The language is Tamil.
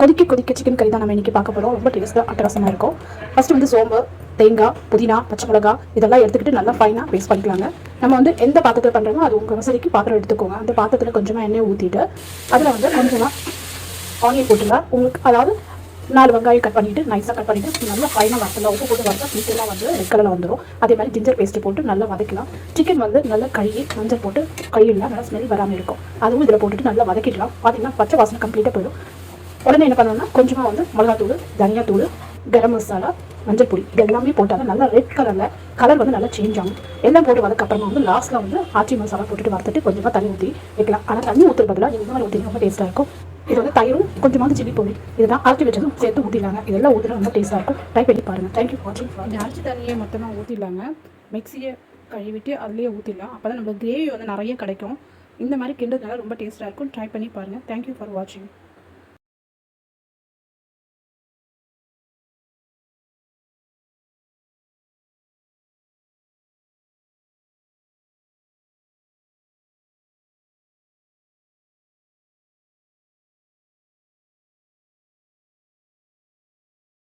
கொதிக்க கொதிக்க சிக்கன் கறி தான் நம்ம இன்னைக்கு பார்க்க போகிறோம் ரொம்ப டேஸ்ட்டாக அட்டகாசமாக இருக்கும். ஃபஸ்ட்டு வந்து சோம்பு தேங்காய் புதினா பச்சை மிளகா இதெல்லாம் எடுத்துக்கிட்டு நல்லா ஃபைனாக பேஸ்ட் பண்ணிக்கலாங்க. நம்ம வந்து எந்த பாத்திரத்தில் பண்ணுறோமோ அது உங்கள் வசதிக்கு பாத்திரம் எடுத்துக்கோங்க. அந்த பாத்திரத்தில் கொஞ்சமாக எண்ணெய் ஊற்றிட்டு அதில் வந்து கொஞ்சமாக ஆனியன் போட்டுலாம் உங்களுக்கு அதாவது நாலு வெங்காயம் கட் பண்ணிவிட்டு நைஸாக கட் பண்ணிவிட்டு நல்லா ஃபைனாக வறுத்தலாம். உப்பு போட்டு வறுத்தா சீக்கிரமாக வந்து ரெட் கலரில் வந்துடும் அதே மாதிரி ஜிஞ்சர் பேஸ்ட்டு போட்டு நல்லா வதக்கலாம். சிக்கன் வந்து நல்லா கழுவி மஞ்சள் போட்டு கழுவிடலாம் நல்லா ஸ்மெல் வராமல் இருக்கும். அதுவும் இதில் போட்டுட்டு நல்லா வதக்கிடலாம். பார்த்தீங்கன்னா பச்சை வாசனை கம்ப்ளீட்டாக போயிடும். உடனே என்ன பண்ணணும்னா கொஞ்சமாக வந்து மிளகாத்தூள் தனியாத்தூள் கரம் மசாலா மஞ்சள் பொடி இது எல்லாமே போட்டாங்க நல்லா ரெட் கலரில் கலர் வந்து நல்லா சேஞ்ச் ஆகும். எல்லாம் போட்டு வரதுக்கப்புறமா வந்து லாஸ்ட்டில் வந்து ஆச்சி மசாலா போட்டுட்டு வறுத்துட்டு கொஞ்சமாக தண்ணி ஊற்றி வைக்கலாம். ஆனால் தண்ணி ஊற்றுற பதிலாக இந்த மாதிரி ஊற்றி ரொம்ப டேஸ்ட்டாக இருக்கும். இது வந்து தயிரும் கொஞ்சமாக சில்லி பொடி இதுதான் அரைச்சி வச்சதும் சேர்த்து ஊற்றிடலாங்க இதெல்லாம் ஊற்றினா ரொம்ப டேஸ்ட்டாக இருக்கும். ட்ரை பண்ணி பாருங்கள் தேங்க்யூ வாட்சிங் ஃபார் அரைச்சி தண்ணியை மொத்தமாக ஊற்றிடலாங்க மிக்சியை கழுவிட்டு அதுலேயே ஊற்றிடலாம் அப்போ தான் நம்ம கிரேவி வந்து நிறைய கிடைக்கும். இந்த மாதிரி கிண்டதுனால ரொம்ப டேஸ்ட்டாக இருக்கும். ட்ரை பண்ணி பாருங்கள் தேங்க்யூ ஃபார் வாட்சிங்